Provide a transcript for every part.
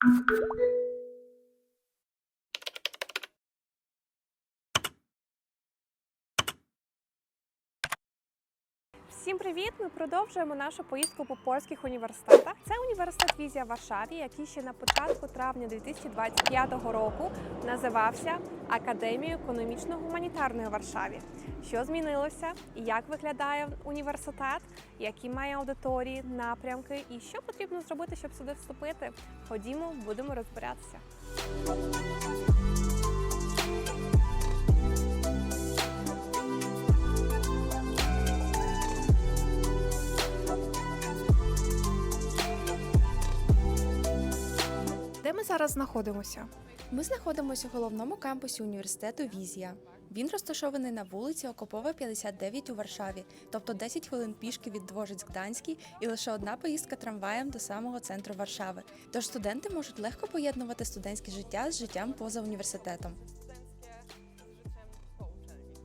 Thank you. Всім привіт! Ми продовжуємо нашу поїздку по польських університетах. Це університет Візія Варшаві, який ще на початку травня 2025 року називався Академією економічно-гуманітарної Варшаві. Що змінилося? Як виглядає університет, які має аудиторії, напрямки і що потрібно зробити, щоб сюди вступити? Ходімо, будемо розбиратися. Ми зараз знаходимося? Ми знаходимося у головному кампусі університету Візія. Він розташований на вулиці Окопова, 59 у Варшаві, тобто 10 хвилин пішки від Двожиць Гданський і лише одна поїздка трамваєм до самого центру Варшави. Тож студенти можуть легко поєднувати студентське життя з життям поза університетом.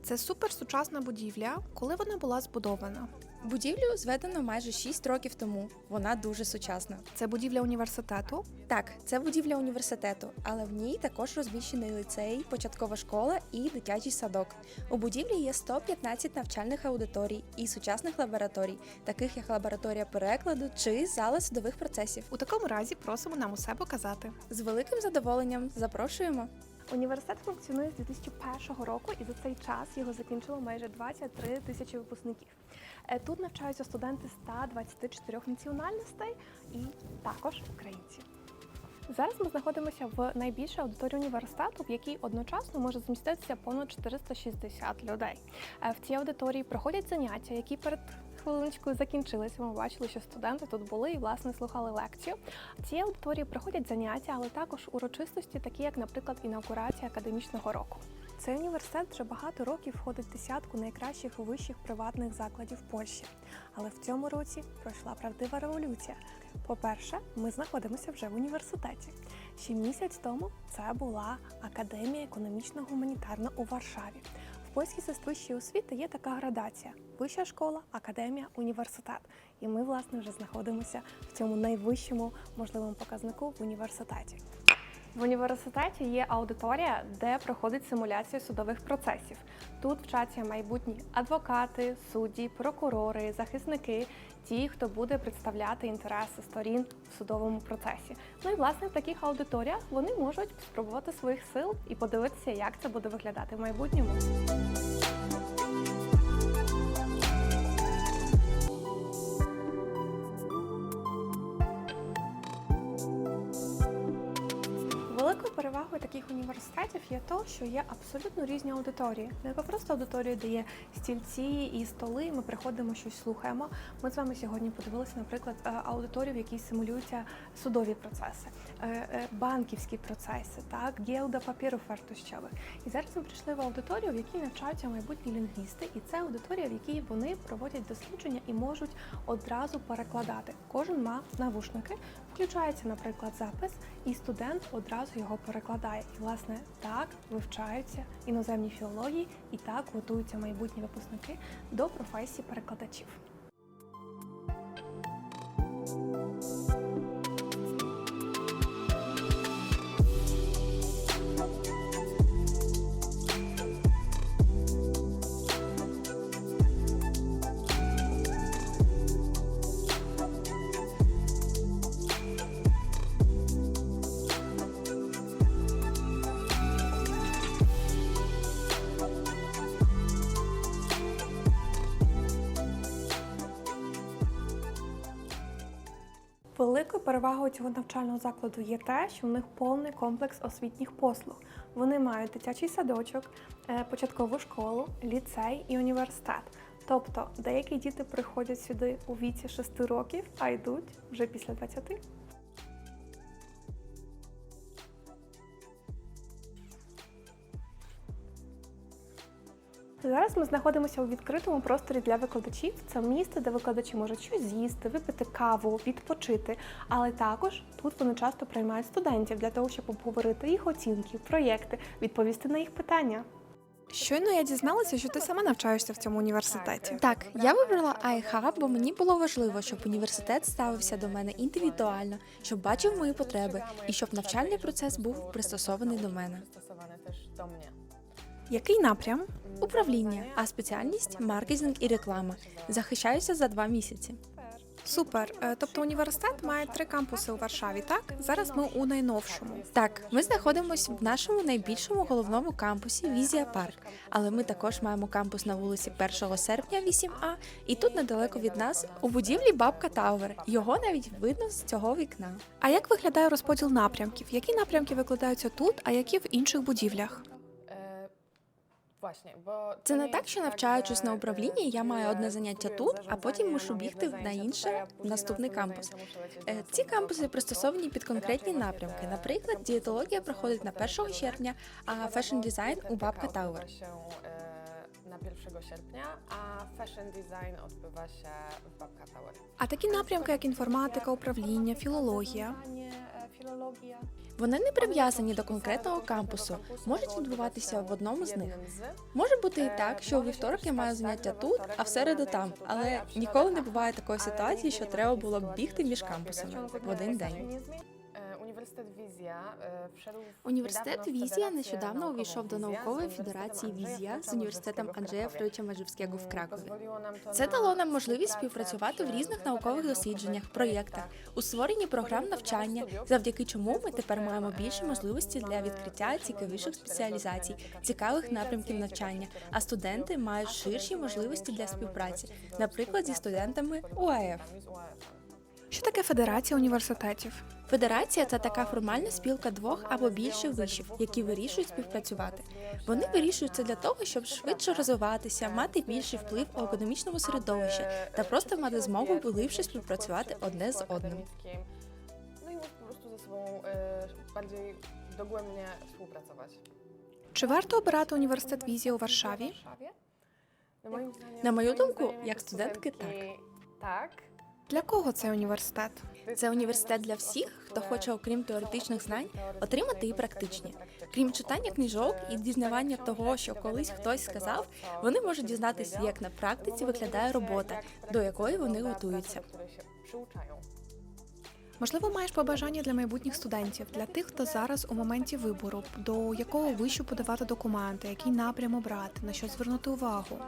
Це суперсучасна будівля. Коли вона була збудована? Будівлю зведено майже 6 років тому. Вона дуже сучасна. Це будівля університету. Так, це будівля університету, але в ній також розміщений ліцей, початкова школа і дитячий садок. У будівлі є 115 навчальних аудиторій і сучасних лабораторій, таких як лабораторія перекладу чи зала судових процесів. У такому разі просимо нам усе показати. З великим задоволенням запрошуємо. Університет функціонує з 2001 року, і за цей час його закінчило майже 23 тисячі випускників. Е, Тут навчаються студенти 124 національностей і також українці. Зараз ми знаходимося в найбільшій аудиторії університету, в якій одночасно може зміститися понад 460 людей. Е, В цій аудиторії проходять заняття, які перед хвилиночкою закінчилися. Ми бачили, що студенти тут були і власне слухали лекцію. В цій аудиторії проходять заняття, але також урочистості, такі як, наприклад, інаугурація академічного року. Цей університет вже багато років входить в десятку найкращих вищих приватних закладів Польщі. Але в цьому році пройшла правдива революція. По-перше, ми знаходимося вже в університеті. Ще місяць тому це була Академія економічно-гуманітарна у Варшаві. В польській систвищій освіти є така градація: вища школа, академія, університет. І ми, власне, вже знаходимося в цьому найвищому можливому показнику в університеті. В університеті є аудиторія, де проходить симуляція судових процесів. Тут вчаться майбутні адвокати, судді, прокурори, захисники, ті, хто буде представляти інтереси сторін в судовому процесі. Ну і власне в таких аудиторіях вони можуть спробувати своїх сил і подивитися, як це буде виглядати в майбутньому. Великою перевагою таких університетів є те, що є абсолютно різні аудиторії. Не просто аудиторія, де є стільці і столи. Ми приходимо, щось слухаємо. Ми з вами сьогодні подивилися, наприклад, е, аудиторію, в якій симулюються судові процеси, е, е, банківські процеси, так, гілда папіру фартощових. І зараз ми прийшли в аудиторію, в якій навчаються майбутні лінгвісти, і це аудиторія, в якій вони проводять дослідження і можуть одразу перекладати. Кожен мав навушники, включається, наприклад, запис, і студент одразу його перекладає. І власне так вивчаються іноземні філології, і так готуються майбутні випускники до професії перекладачів. Перевагою цього навчального закладу є те, що в них повний комплекс освітніх послуг. Вони мають дитячий садочок, е, початкову школу, ліцей і університет. Тобто деякі діти приходять сюди у віці 6 років, а йдуть вже після 20. Зараз ми знаходимося у відкритому просторі для викладачів. Це місце, де викладачі можуть щось з'їсти, випити каву, відпочити. Але також тут вони часто приймають студентів для того, щоб обговорити їх оцінки, проєкти, відповісти на їх питання. Щойно я дізналася, що ти сама навчаєшся в цьому університеті. Так, я вибрала iHub, бо мені було важливо, щоб університет ставився до мене індивідуально, щоб бачив мої потреби і щоб навчальний процес був пристосований до мене. Який напрям? Управління, а спеціальність маркетинг і реклама. Захищаюся за два місяці. Супер. Е, Тобто університет має три кампуси у Варшаві, так? Зараз ми у найновшому. Так, ми знаходимося в нашому найбільшому головному кампусі Візія Парк, але ми також маємо кампус на вулиці 1 серпня 8А, і тут недалеко від нас у будівлі Бабка Тауер. Його навіть видно з цього вікна. А як виглядає розподіл напрямків? Які напрямки викладаються тут, а які в інших будівлях? Це не так, що навчаючись на управлінні, я маю одне заняття тут, а потім мушу бігти на інше, в наступний кампус. Е, Ці кампуси пристосовані під конкретні напрямки. Наприклад, дієтологія проходить на są 1 червня, а фешн дизайн у Бабка Тауер. e, na 1 sierpnia, a fashion design odbywa się w Babka Tower. А такі напрямки, як інформатика, управління, філологія. Вони не прив'язані до конкретного кампусу, можуть відбуватися в одному з них. Може бути і так, що у вівторок я маю заняття тут, а в середу там, але ніколи не буває такої ситуації, що треба було б бігти між кампусами в один день. Е, Університет Візія е, wszedł Університет Візія нещодавно увійшов до наукової федерації Візія з університетом Анджея. Фройча Маджевського в Кракові. Це дало нам можливість співпрацювати в різних наукових дослідженнях, проєктах, у створенні програм навчання, завдяки чому ми тепер маємо більше можливості для відкриття цікавіших спеціалізацій, цікавих напрямків навчання, а студенти мають ширші можливості для співпраці, наприклад, зі студентами УАФ. Що таке федерація університетів? Федерація це така формальна спілка двох або більше вишів, які вирішують співпрацювати. Вони вирішують це для того, щоб швидше розвиватися, мати більший вплив у економічному середовищі та просто мати змогу глибше співпрацювати одне з одним. Prostu ze sobą e, bardziej dogłębnie współpracować. Чи варто обирати університет Візія у Варшаві? Moją moim думку, jak studentki, studentki tak. Для кого цей університет? Це університет для всіх, хто хоче, окрім теоретичних знань, отримати і практичні. Крім читання книжок і дізнавання того, що колись хтось сказав, вони можуть дізнатися, як на практиці виглядає робота, до якої вони готуються. Можливо, маєш побажання для майбутніх студентів, для тих, хто зараз у моменті вибору, до якого вишу подавати документи, який напрям обрати, на що звернути увагу.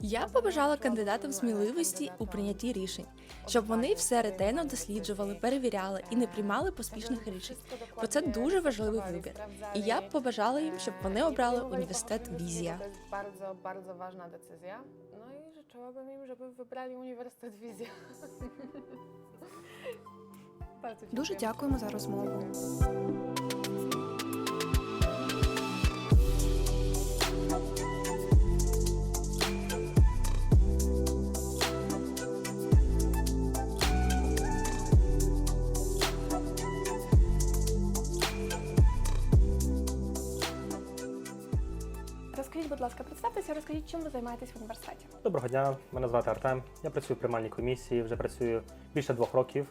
Я побажала кандидатам сміливості у прийнятті рішень, щоб вони все ретельно досліджували, перевіряли і не приймали поспішних рішень, бо це дуже важливий вибір. І я б побажала їм, щоб вони обрали університет Візія. Bardzo, bardzo ważna decyzja. No i życzyłabym im, żeby wybrali Uniwersytet Wizja. Bardzo Дуже дякуємо за розмову. Розкажіть, чим ви займаєтесь в університеті. Доброго дня, мене звати Артем. Я працюю в приймальній комісії, вже працюю більше двох років.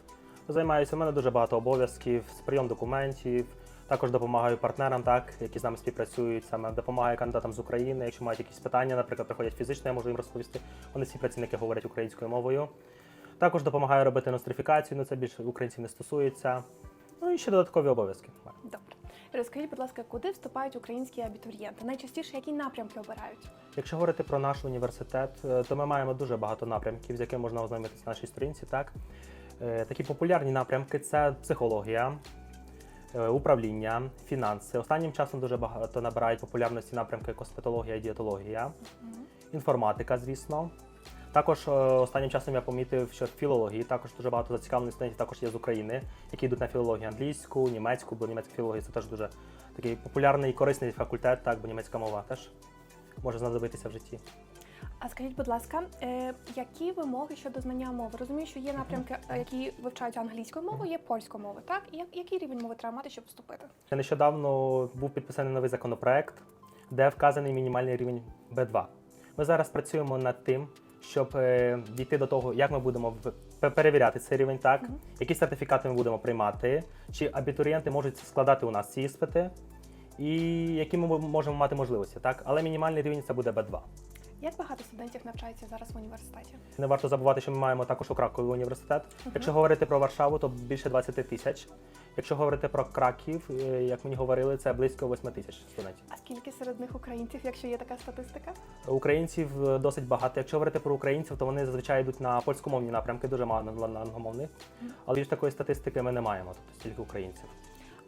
Займаюся, у мене дуже багато обов'язків з прийом документів. Також допомагаю партнерам, так, які з нами співпрацюють, саме допомагаю кандидатам з України. Якщо мають якісь питання, наприклад, приходять фізично, я можу їм розповісти. Вони всі працівники говорять українською мовою. Також допомагаю робити нострифікацію, ну це більше українців не стосується. Ну і ще додаткові обов'язки. Добре. Розкажіть, будь ласка, куди вступають українські абітурієнти? Найчастіше які напрямки обирають? Якщо говорити про наш університет, е, то ми маємо дуже багато напрямків, з якими можна ознайомитися на нашій сторінці. Так? Е, Такі популярні напрямки це психологія, е, управління, фінанси. Останнім часом дуже багато набирають популярності напрямки косметологія і дієтологія, інформатика, звісно. Також е, останнім часом я помітив, що в філології також дуже багато зацікавлених студентів також є з України, які йдуть на філологію англійську, німецьку, бо німецька філологія це теж дуже такий популярний і корисний факультет, так, бо німецька мова теж може знадобитися в житті. А скажіть, будь ласка, е, які вимоги щодо знання мови? Розумію, що є напрямки, е, які вивчають англійською мовою, є польською мовою, так? Як- який рівень мови треба мати, щоб вступити? Ще Нещодавно був підписаний новий законопроект, де вказаний мінімальний рівень B2. Ми зараз працюємо над тим, щоб е, дійти до того, як ми будемо перевіряти цей рівень, так, які сертифікати ми будемо приймати, чи абітурієнти можуть складати у нас ці іспити. і які ми можемо мати можливості, так? Але мінімальний рівень це буде B2. Як багато студентів навчається зараз в університеті? Не варто забувати, що ми маємо також у Кракові університет. Якщо говорити про Варшаву, то більше 20 тисяч. Якщо говорити про Краків, е, як мені говорили, це близько 8 тисяч студентів. А скільки серед них українців, якщо є така статистика? Українців е, досить багато. Якщо говорити про українців, то вони зазвичай йдуть на польськомовні напрямки, дуже мало на англомовних. Але більш такої статистики ми не маємо, тобто стільки українців.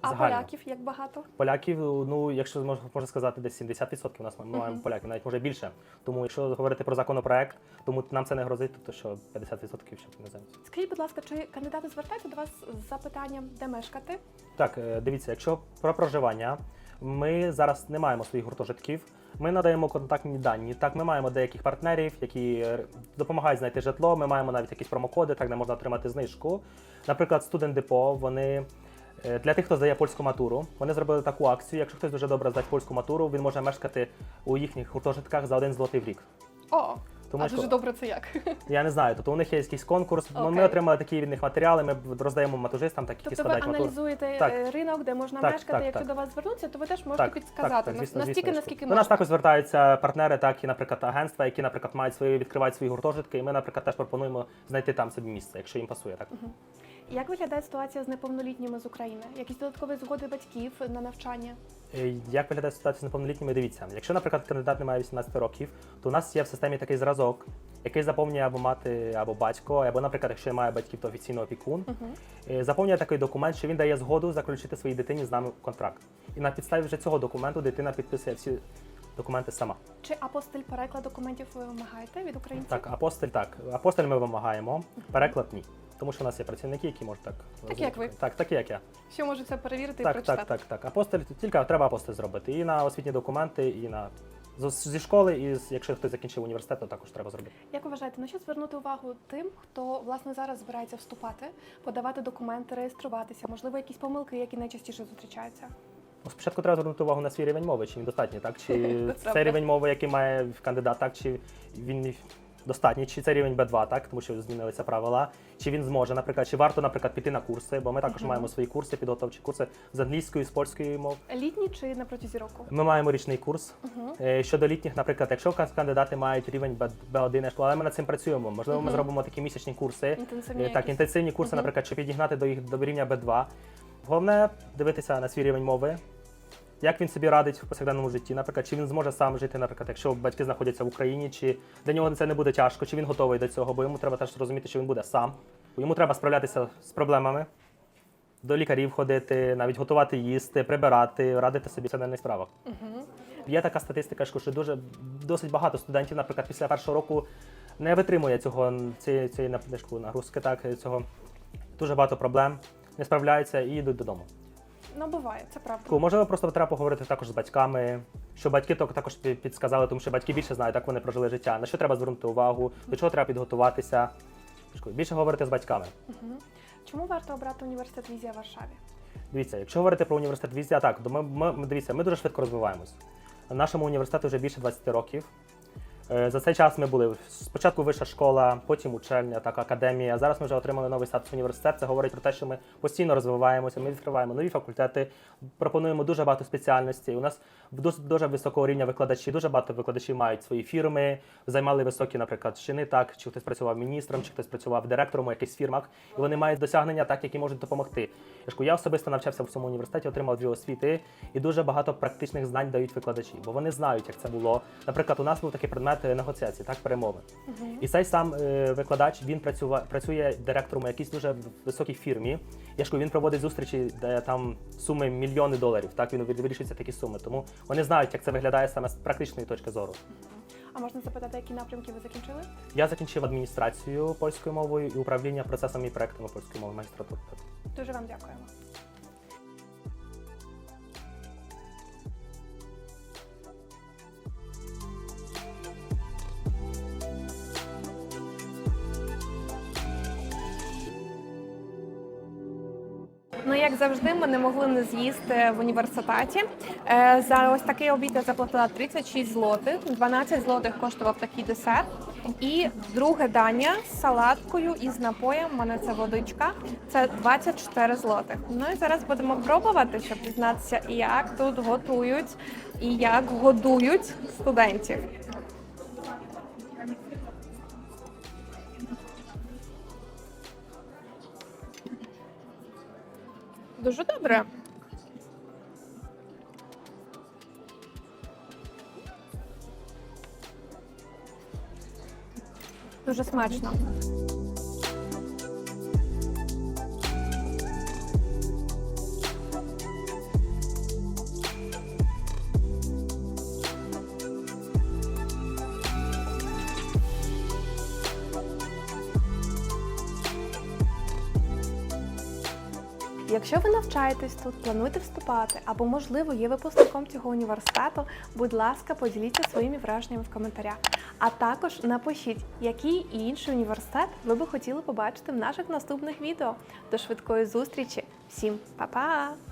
А Загально. поляків як багато? Поляків, ну якщо можна можна сказати, десь 70% у нас ми маємо Мгм. поляків, навіть може більше. Тому якщо говорити про законопроект, тому нам це не грозить, тобто що 50% ще іноземців. Скажіть, будь ласка, чи кандидати звертаються до вас з запитанням, де мешкати? Так, е, дивіться, якщо про проживання, ми зараз не маємо своїх гуртожитків. Ми надаємо контактні дані. Так, ми маємо деяких партнерів, які е, допомагають знайти житло. Ми маємо навіть якісь промокоди, так де можна отримати знижку. Наприклад, студент депо. Вони для тих, хто здає польську матуру, вони зробили таку акцію. Якщо хтось дуже добре здає польську матуру, він може мешкати у їхніх гуртожитках за один злотий в рік. О, Тому а що- дуже добре це як? Я не знаю, тобто у них є якийсь конкурс. Ми- Ми отримали такі від них матеріали. Ми роздаємо матужистам, так які Тобто ви складають матуру. аналізуєте Так. е, ринок, де можна Так, мешкати. так, Якщо так. до вас звернуться, то ви теж можете підсказати нас- настільки, звісно. наскільки До можна. нас також звертаються партнери, так і, наприклад, агентства, які, наприклад, мають свої відкривають свої гуртожитки, і ми, наприклад, теж пропонуємо знайти там собі місце, якщо їм пасує. Так Як виглядає ситуація з неповнолітніми з України? Якісь додаткові згоди батьків на навчання? Е, як виглядає ситуація з неповнолітніми? Дивіться, якщо, наприклад, кандидат не має 18 років, то у нас є в системі такий зразок, який заповнює або мати, або батько, або, наприклад, якщо має батьків, то офіційно опікун. Е, Заповнює такий документ, що він дає згоду заключити своїй дитині з нами контракт. І на підставі вже цього документу дитина підписує всі документи сама. Чи апостиль переклад документів ви вимагаєте від українців? Так, апостиль так. Апостиль ми вимагаємо, переклад ні. Тому що у нас є працівники, які можуть так. Такі, як ви. Так, такі, як я. Що можуть це перевірити і Так, прочитати? так, так, так. Апостиль тільки треба апостиль зробити. І на освітні документи, і на з- зі школи, і з- якщо хтось закінчив університет, то також треба зробити. Як ви вважаєте, на що звернути увагу тим, хто власне зараз збирається вступати, подавати документи, реєструватися? Можливо, якісь помилки, які найчастіше зустрічаються? Ну, Спочатку треба звернути увагу на свій рівень мови, чи він достатній, так? Чи Це це правда. рівень мови, який має кандидат, так? Чи він достатній, чи це рівень B2, так? Тому що змінилися правила. Чи він зможе, наприклад, чи варто, наприклад, піти на курси, бо ми також маємо свої курси, підготовчі курси з англійської, з польської мов. Літні чи на протязі року? Ми маємо річний курс. Е, Щодо літніх, наприклад, якщо кандидати мають рівень Б- B1, але ми над цим працюємо. Можливо, ми зробимо такі місячні курси, Інтенсивні е, так, якісь? інтенсивні курси, наприклад, щоб підігнати до їх до рівня B2. Головне дивитися на свій рівень мови. Як він собі радить в повсякденному житті, наприклад, чи він зможе сам жити, наприклад, якщо батьки знаходяться в Україні, чи для нього це не буде тяжко, чи він готовий до цього, бо йому треба теж розуміти, що він буде сам. Йому треба справлятися з проблемами, до лікарів ходити, навіть готувати їсти, прибирати, радити собі в соціальних справах. Угу. Є така статистика, що дуже досить багато студентів, наприклад, після першого року не витримує цього цієї, цієї нагрузки, так цього дуже багато проблем, не справляються і йдуть додому. Ну, буває, це правда. Таку, Можливо, просто треба поговорити також з батьками, що батьки так- також пі- підсказали, тому що батьки більше знають, як вони прожили життя, на що треба звернути увагу, до чого треба підготуватися. Більше говорити з батьками. Угу. Чому варто обрати університет Візія в Варшаві? Дивіться, якщо говорити про університет візія, так, ми, ми- дивіться, ми дуже швидко розвиваємось. Нашому університету вже більше 20 років. Е, За цей час ми були спочатку вища школа, потім учельня, так, академія. Зараз ми вже отримали новий статус університет. Це говорить про те, що ми постійно розвиваємося, ми відкриваємо нові факультети, пропонуємо дуже багато спеціальностей. У нас дуже, дуже високого рівня викладачі, дуже багато викладачів мають свої фірми, займали високі, наприклад, чини, так, чи хтось працював міністром, чи хтось працював директором у якихось фірмах, і вони мають досягнення, так, які можуть допомогти. Я ж я особисто навчався в цьому університеті, отримав дві освіти, і дуже багато практичних знань дають викладачі, бо вони знають, як це було. Наприклад, у нас був такий предмет е, негоціації, так, перемови. Угу. І цей сам е, викладач він працюва, працює директором у якійсь дуже високій фірмі. Я ж кажу, він проводить зустрічі, де там суми мільйони доларів. Так він вирішується такі суми. Тому вони знають, як це виглядає саме з практичної точки зору. А можна запитати, які напрямки ви закінчили? Я закінчив адміністрацію польською мовою і управління процесами і проектами польської мови магістратури. Дуже вам дякуємо. Ну, як завжди, ми не могли не з'їсти в університеті. Е, За ось такий обід я заплатила 36 злотих, 12 злотих коштував такий десерт. І друге дання з салаткою і з напоєм. У мене це водичка. Це 24 злотих. Ну і зараз будемо пробувати, щоб дізнатися, як тут готують і як годують студентів. Дуже добре. Дуже смачно. Якщо ви навчаєтесь тут, плануєте вступати або, можливо, є випускником цього університету, будь ласка, поділіться своїми враженнями в коментарях. А також напишіть, який інший університет ви би хотіли побачити в наших наступних відео. До швидкої зустрічі! Всім па-па!